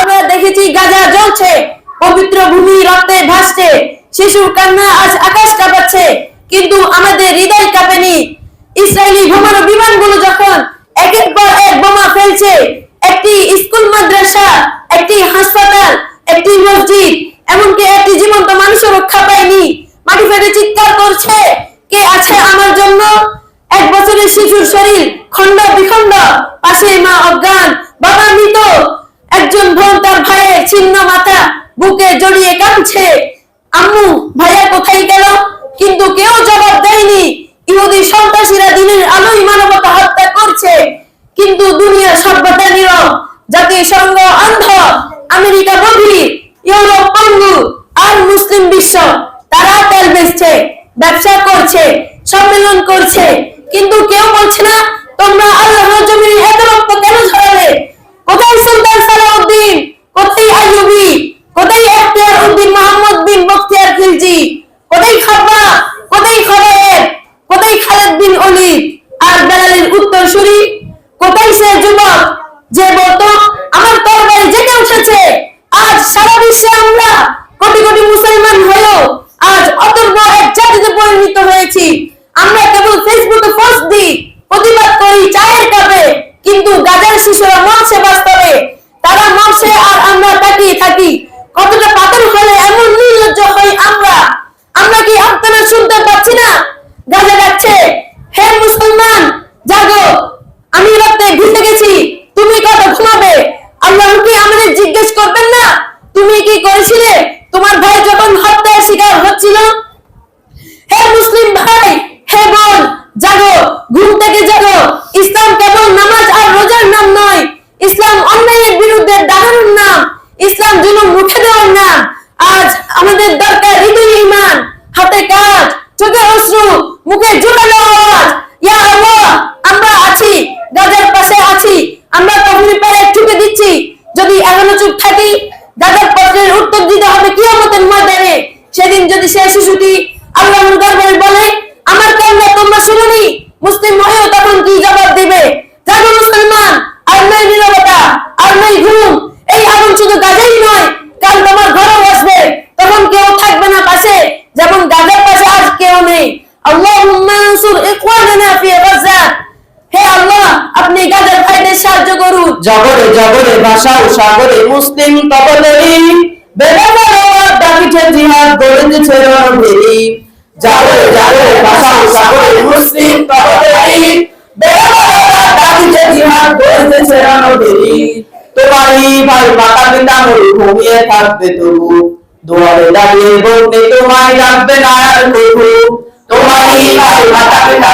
আমরা দেখেছি গাজা জ্বলছে, পবিত্র ভূমি রক্তে ভাসছে, শিশুর কান্না আজ আকাশ কাঁপাচ্ছে, কিন্তু আমাদের হৃদয় কাঁপেনি। ইসরায়েলি বোমারু বিমানগুলো যখন একের পর এক বোমা ফেলছে, একটি স্কুল, মাদ্রাসা, একটি হাসপাতাল, একটি মসজিদ, এমনকি একটি জীবন্ত মানুষও রক্ষা পায়নি। মাটি ফেটে চিৎকার করছে, কে আছে আমার জন্য? এক বছরের শিশুর শরীর খন্ড বিখণ্ড। পাশে মা অজ্ঞান, বাবা মৃত। একজন বোন তার ভাইয়ের ছিন্ন মাথা বুকে জড়িয়ে কাঁদছে। আম্মু, ভাইয়া কোথায় গেল? কিন্তু কেউ জবাব দেয়নি। ইহুদি সন্ত্রাসীরা দিনের আলোই মানবতা হত্যা করছে। কিন্তু দুনিয়া সভ্যতা নীরব, জাতিসংঘ অন্ধ, আমেরিকা বধির ইউরোপ পঙ্গু আর মুসলিম বিশ্ব, তারা তেল বেচছে, ব্যবসা করছে, সম্মেলন করছে। কিন্তু কেউ বলছে না, তোমরা আল্লাহর জমিনে এত রক্ত কেন ঝরালে? কোথায় সুলতান সালাউদ্দিন? কোথায় আইয়ুবি? কোথায় এখতিয়ার উদ্দিন মোহাম্মদ বিন বখতিয়ার খিলজি? কোথায় খাব্বা কোথায় খবায়ের কোথায় খালেদ বিন অলি আর বেলালের উত্তরসূরি কোথায় সে যুবক যে বলতো, আমার তরবারি জেগে উঠেছে আজ সারা বিশ্বে আমরা কোটি কোটি মুসলমান হয়েও আজ অতর্ব এক জাতিতে পরিণত হয়েছি। আমরা কেবল ফেসবুকে পোস্ট দিই, প্রতিবাদ করি, চায়ের কাপে, কিন্তু গাজার শিশুরা মরছে বাস্তবে। তারা মরছে আর আমরা তাকিয়ে থাকি। কতটা পাথর হলে এমন নির্লজ্জ হই আমরা? আমরা কি আপনারা শুনতে পাচ্ছি না? গাজা যাচ্ছে হে মুসলমান, জাগো। আমি রাতে ঘুরতে গেছি। তুমি কত ঘুমাবে? আল্লাহ কি আমাদের জিজ্ঞেস করবেন না? তুমি কি করেছিলে? তোমার ভাই যখন হত্যার শিকার হচ্ছিল হে মুসলিম ভাই হে বোন জাগো ঘুম থেকে জাগো ইসলাম কেবল নামাজ আর রোজার নাম নয় ইসলাম অন্যায়ের বিরুদ্ধে দাঁড়ানোর নাম ইসলাম জুলুম মুখে দেওয়ার নাম, আজ আমাদের দরকার হৃদয় ইমান, হাতে কাজ, চোখে অশ্রু, মুখে জোরালো আওয়াজ ইয়া আল্লাহ আমরা আছি গাজার পাশে আছি আমরা কখনই পায়ে ঠুকে দিচ্ছি যদি এখনও চুপ থাকি গাজার প্রশ্নের উত্তর দিতে হবে কিয়ামতের ময়দানে সেদিন যদি সে শিশুটি আল্লাহর দরবারে বলে আমার কান্না তোমরা শুনুনি মুসলিম হয়েও তখন কি জবাব দিবে জানো মুসলমান আর নয় নীরবতা আর নয় ঘুম এই আগুন শুধু গাজাই নয় কাল তোমার ঘরেও আসবে তখন কেউ থাকবে না পাশে যেমন গাজার পাশে আজ কেউ নেই আল্লাহুম্মা আনসুর ইখওয়ানানা ফি গাজা হে আল্লাহ আপনি গাজার ভাইদের সাহায্য করুন জগরে ভাষা ও সাগরে মুসলিম কবলেরি বেলাবার ডাকিছে জিহাদ গড়ে দিছে রণভেরি জাগরে জাগরে ভাষা ও সাগরে মুসলিম বেলাবার ডাকিছে জিহাদ তোমারই ভাই মাতা পিতা থাকবে তবু। দাঁড়িয়ে বলতে তোমায় না প্রভু। তোমারই ভাই মাতা পিতা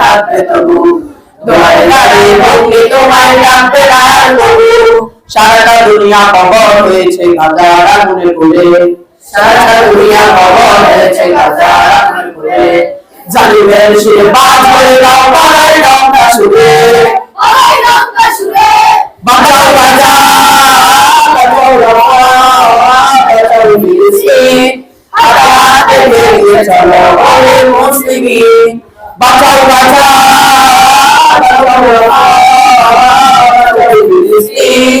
থাকবে তবু। বলতে তোমায় ডাকবে না সারাটা দুনিয়া কবর হয়েছে গাজার আগুনে পড়ে। সারাটা দুনিয়া কবর হয়েছে গাজার আগুনে পড়ে। জালিমের সে বাজ হয়ে দাও পাড়ায় ডঙ্কা শুনে বাঁচাও বাঁচাও বাঁচাও বাঁচাও ফিলিস্তিন হাতে বেরিয়ে চলো ওরে মুসলিমিন বাঁচাও বাঁচাও বাঁচাও বাঁচাও ফিলিস্তিন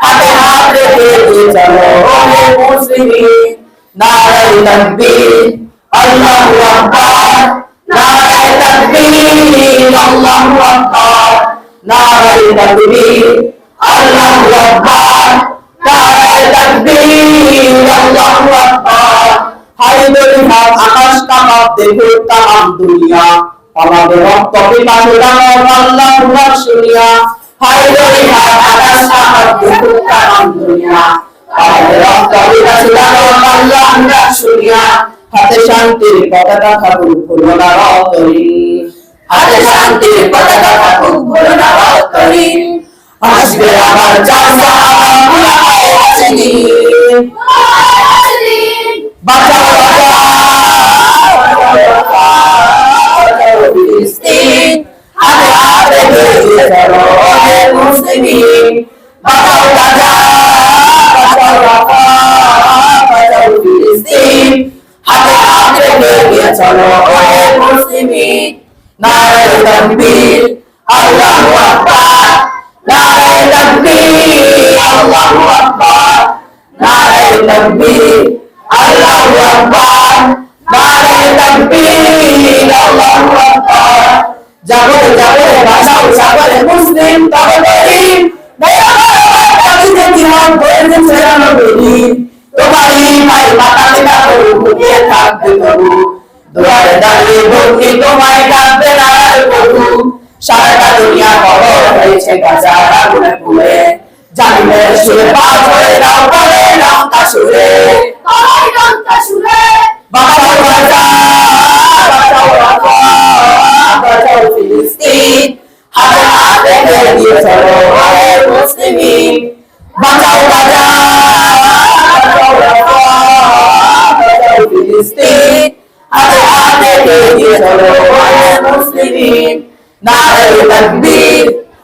হাতে হাত রেখে চলো ওরে মুসলিমিন নারায়ে তাকবীর আল্লাহু আকবার নারায়ে তাকবীর আল্লাহু আকবার নারায়ে তাকবীর আল্লাহু হায় আকাশ কামাপ দেখো তাম দুনিয়া হায় হাত শান্তির পতাকা থাকুক ভুলো না রতরি হাতে শান্তির পতাকা থাকুক ভুলো না রতরি আসবে আমার চাষা মুলাকায় নারে তাকবীর আল্লাহু আকবার নারে তাকবীর আল্লাহু আকবার নারে তাকবীর আল্লাহু আকবার নারে তাকবীর আল্লাহু আকবার জাগরে জাগরে বাজাও জাগরে মুসলিম তবে বলি তোমার মায়ের মাতা পিতা করু ঘুমিয়ে থাকতে তবু দুয়ারে দাঁড়িয়ে বলতে হয়েছে গাজার আগুনে পুড়ে জানিলে সুরে পাঁচ হয়ে নাও করে নাও তা সুরে। বাঁচাও গাজা বাঁচাও রাফা বাঁচাও ফিলিস্তিন। হাতে হাত রেখে দিয়ে চলো ওরে মুসলিমিন। বাঁচাও গাজা বাঁচাও রাফা বাঁচাও ফিলিস্তিন। হাতে হাত রেখে দিয়ে চলো ওরে মুসলিমিন। নারে তাকবীর।